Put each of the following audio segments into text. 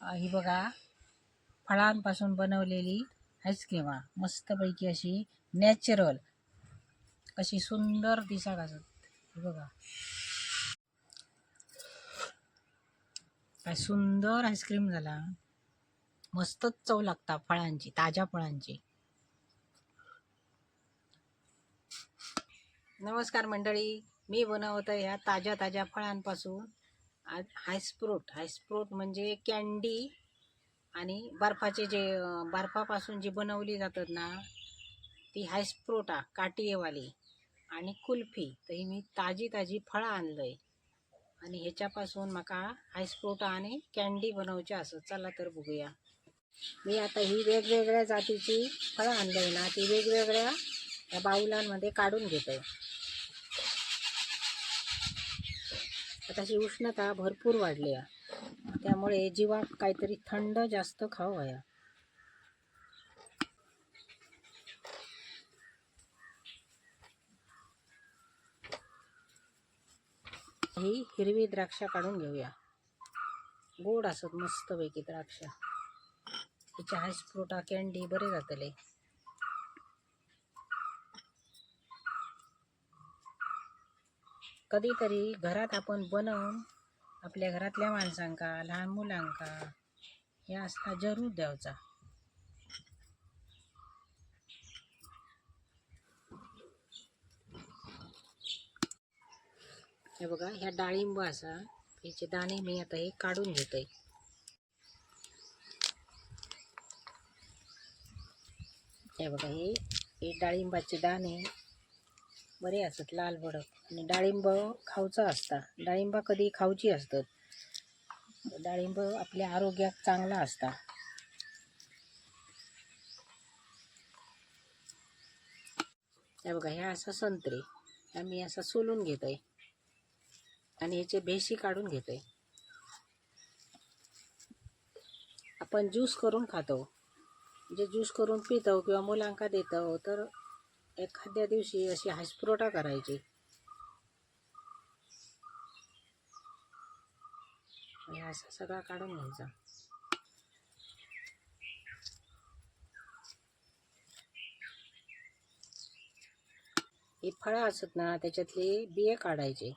ही बघा फळांपासून बनवलेली आईस्क्रीम हा मस्तपैकी अशी नॅचरल कशी सुंदर दिसा घासत ही बघा. काय सुंदर आईस्क्रीम झाला. मस्तच चव लागता फळांची ताज्या फळांची. नमस्कार मंडळी. मी बनवत आहे ह्या ताज्या ताज्या फळांपासून. हायस्प्रोट हायस्प्रोट म्हणजे कॅन्डी आणि बर्फाचे जे बर्फापासून जी बनवली जातात ना ती हायस्प्रोटा काटियेवाली आणि कुल्फी. तर ही मी ताजी ताजी फळं आणलंय. आणि ह्याच्यापासून म्हाका हायस्प्रोटा आणि कॅन्डी बनवची असं. चला तर बघूया. मी आता ही वेगवेगळ्या जातीची फळं आणलंय ना ती वेगवेगळ्या या बाऊलांमध्ये काढून घेतोय. आहे अशी उष्णता भरपूर वाढली आहे. त्यामुळे जीवाक काहीतरी थंड जास्त खाऊ वया ही हिरवी द्राक्ष काढून घेऊया. गोड असत मस्तपैकी द्राक्ष. तिच्या हायस्प्रोटा कॅन्डी बरे जातले. कधीतरी घरात आपण बनवून आपल्या घरातल्या माणसांका लहान मुलांका हे असता जरूर द्यावचा. हे बघा ह्या डाळिंब असा ह्याचे दाणे मी आता हे काढून घेतोय. हे बघा हे हे डाळिंबाचे दाणे बरे असतात लाल भडक आणि डाळिंब खाऊचा असता. डाळिंबा कधी खाऊची असतात. डाळिंब आपल्या आरोग्यात चांगला असता. हे बघा ह्या असा संत्रे. ह्या मी असा सोलून घेतोय. आणि ह्याचे भेशी काढून घेतोय. आपण ज्यूस करून खातो. जे ज्यूस करून पितो किंवा मुलांका देतो तर एखाद्या दिवशी अशी हायस्प्रोटा करायची. आणि असा सगळा काढून घ्यायचा. ही फळं असत ना त्याच्यातले बिये काढायचे.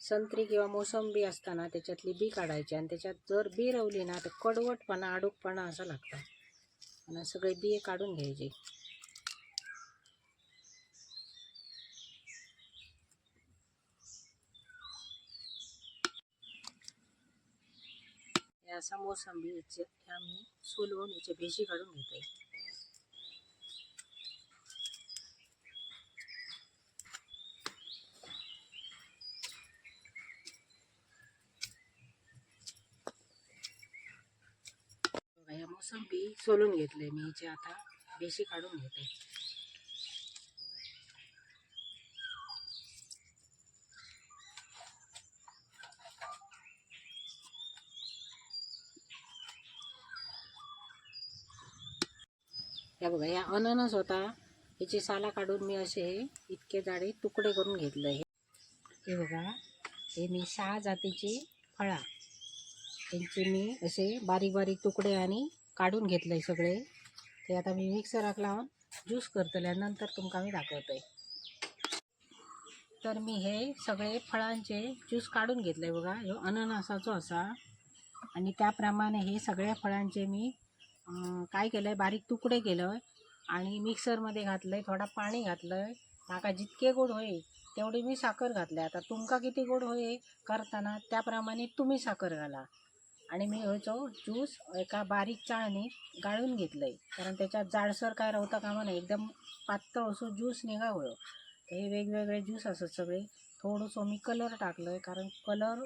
संत्री किंवा मोसंबी असताना त्याच्यातली बी काढायची आणि त्याच्यात जर बी रवली ना तर कडवटपणा अडूकपणा असा लागतं. आणि सगळे बिये काढून घ्यायचे. हे असा मोसंबी याचे आम्ही सोलवून याचे भेशी काढून घेतोय बघा, मोसंबी सोलून घेतले मी याचे आता भेशी काढून घेते या बघा या अननस होता याची साला काढून मी असे इतके जाडे तुकडे करून घेतलं हे. बघा हे मी सहा जातीची फळा. यांचे मी असे बारीक बारीक तुकडे आणि काढून घेतलंय सगळे. ते आता मी मिक्सराक लावून ज्यूस करतले नंतर तुमका मी दाखवतोय तर मी हे सगळे फळांचे ज्यूस काढून घेतले बघा. ह्यो अननसाचो असा. आणि त्याप्रमाणे हे सगळ्या फळांचे मी काय केलं आहे बारीक तुकडे केलं आणि मिक्सरमध्ये घातलं आहे थोडा पाणी घातलं आहे नाका जितके गोड होईल तेवढी मी साखर घातली. आता तुमका किती गोड होय करताना त्याप्रमाणे तुम्ही साखर घाला. आणि मी ह्याचो ज्यूस एका बारीक चाळणीत गाळून घेतलं आहे कारण त्याच्यात जाडसर काय राहता कामा नाही एकदम पातळ असो ज्यूस निघावं तर हे वेगवेगळे ज्यूस असत सगळे. थोडंसं मी कलर टाकलं आहे कारण कलर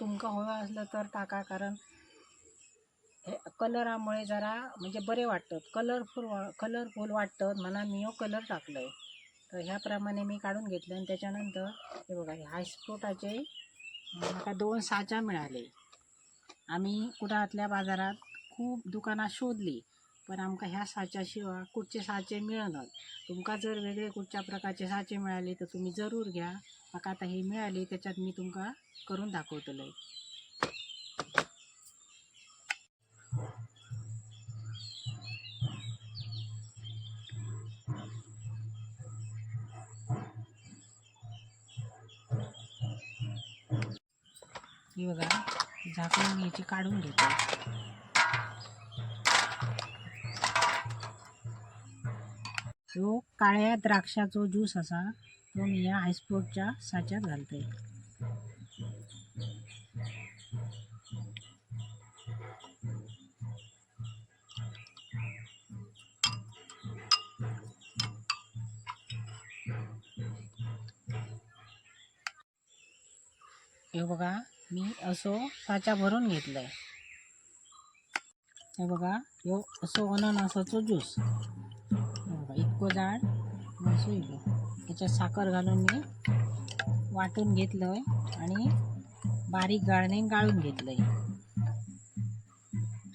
तुमका हवा असलं तर टाका. कारण हे कलरामुळे जरा म्हणजे बरे वाटतात. कलरफुल वा कलरफुल वाटतं म्हणून मी हो कलर टाकलं आहे तर ह्याप्रमाणे मी काढून घेतलं आणि त्याच्यानंतर हे बघा हे हायस्पोटाचे मला दोन साचा मिळाले. आम्ही कुडाळातल्या बाजारात खूप दुकानात शोधली पण आमका ह्या साच्याशिवाय कुठचे साचे मिळणार. तुमका जर वेगळे कुठच्या प्रकारचे साचे मिळाले तर तुम्ही जरूर घ्या. म्हाका आता हे मिळाले त्याच्यात मी तुमका करून दाखवतलं ही बघा झाकून मी याची काढून घेते. तो काळ्या द्राक्षाचो ज्यूस असा तो मी या हायस्पोर्टच्या साच्यात घालते. हे बघा मी असो साचा भरून घेतलाय. हे बघा ह्यो असो अननसाचो ज्यूस. बघा इतको जाड आणि असो इलो त्याच्यात साखर घालून मी वाटून घेतलंय आणि बारीक गाळणे गाळून घेतलंय.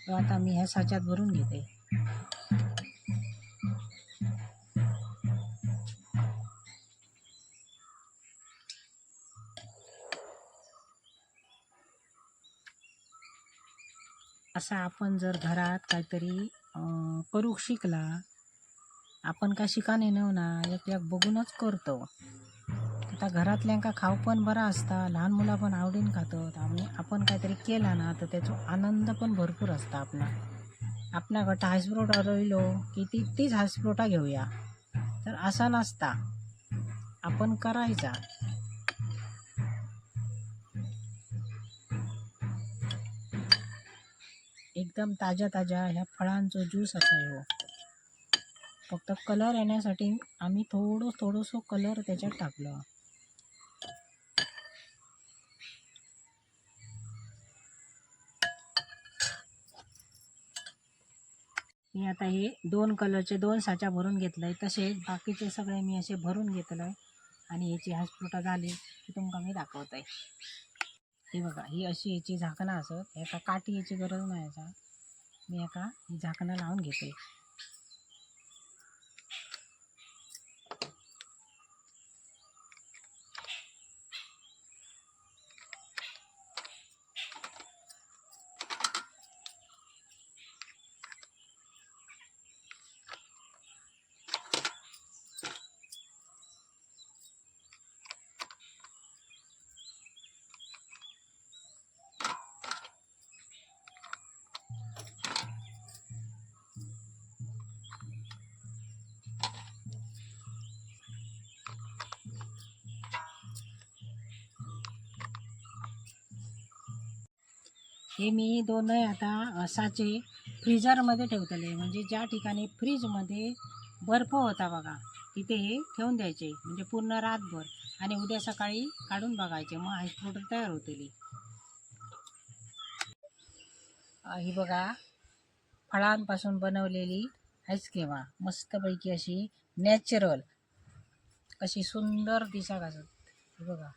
तो आता मी ह्या साच्यात भरून घेते. असं आपण जर घरात काहीतरी करू करूक शिकला आपण काय शिकाने नव ना एक एक बघूनच करतो. आता घरातल्यांका खाऊ पण बरा असता लहान मुलं पण आवडीन खातात आणि आपण काहीतरी केला ना तर त्याचा आनंद पण भरपूर असता आपला. आपल्या गटा हायस्प्रोटा की ती तीच हायस्प्रोटा घेऊया. तर असा नसता. आपण करायचा. एकदम ताज्या ताज्या ह्या फळांचो ज्यूस असा फक्त कलर येण्यासाठी आम्ही थोडं थोडंसं कलर त्याच्यात टाकलं. मी आता हे दोन कलरचे दोन साच्या भरून घेतलंय. तसेच बाकीचे सगळे मी असे भरून घेतलंय. आणि याची हासपुटा झाली की तुमका मी दाखवतंय. ही बघा ही अशी याची झाकणं असत एका काठी याची गरज नाही याचा. मी एका ही झाकणं लावून घेते. हे मी दोन आता साचे फ्रीजरमध्ये ठेवतले म्हणजे ज्या ठिकाणी फ्रीजमध्ये बर्फ होता बघा तिथे हे ठेवून द्यायचे. म्हणजे पूर्ण रातभर आणि उद्या सकाळी काढून बघायचे. मग आईस पावडर तयार होतली. ही बघा फळांपासून बनवलेली आईस्क्रीम मस्तपैकी अशी नॅचरल अशी सुंदर दिसा घासत ही बघा.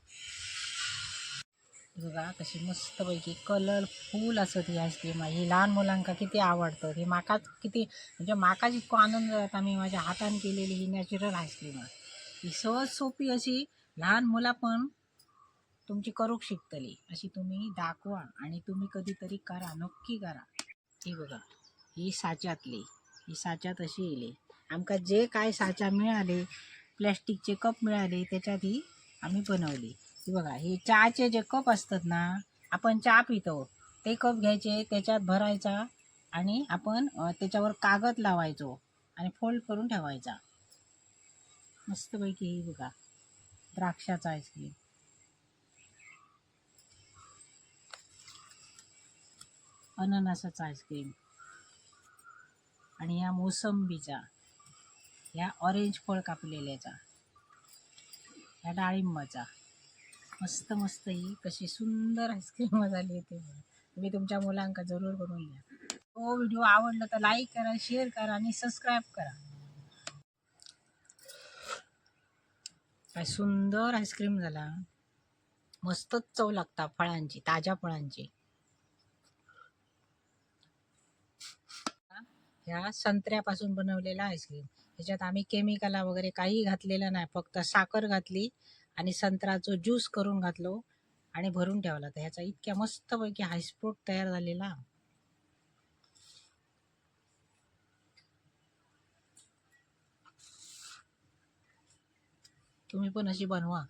बघा कशी मस्तपैकी कलरफुल असत ही आईस्क्रीम ही लहान मुलांका किती आवडतं. ही माकाच किती म्हणजे माका जितको आनंद जाता मी माझ्या हातान केलेली ही नॅचरल आईस्क्रीम ही सहज सोपी अशी लहान मुला पण तुमची करूक शिकतली. अशी तुम्ही दाखवा आणि तुम्ही कधीतरी करा नक्की करा. ही बघा ही साच्यातली ही साच्यात अशी येली आमका जे काय साचा मिळाले प्लॅस्टिकचे कप मिळाले त्याच्यात ही आम्ही बनवली. ही बघा हे चहाचे जे कप असतात ना आपण चहा पितो. ते कप घ्यायचे त्याच्यात भरायचा आणि आपण त्याच्यावर कागद लावायचो आणि फोल्ड करून ठेवायचा. मस्तपैकी बघा द्राक्षाचा आईस्क्रीम अननसाचा आईस्क्रीम आणि या मोसंबीचा ह्या ऑरेंज फळ कापलेल्याचा ह्या डाळिंबाचा. मस्त मस्त ही कशी सुंदर आईस्क्रीम झाली ते. तुम्ही तुमच्या मुलांका जरूर करून घ्या तो हो, व्हिडिओ आवडला तर लाईक करा शेअर करा आणि सबस्क्राईब करा. काय सुंदर आईस्क्रीम झाला. मस्तच चव लागता फळांची ताज्या फळांची. ह्या संत्र्यापासून बनवलेला आईस्क्रीम ह्याच्यात आम्ही केमिकला वगैरे काही घातलेलं नाही फक्त साखर घातली आणि संत्राचं ज्यूस करून घातलो हो, आणि भरून ठेवला. तर ह्याचा इतक्या मस्तपैकी हायस्पोट तयार झालेला. तुम्ही पण अशी बनवा.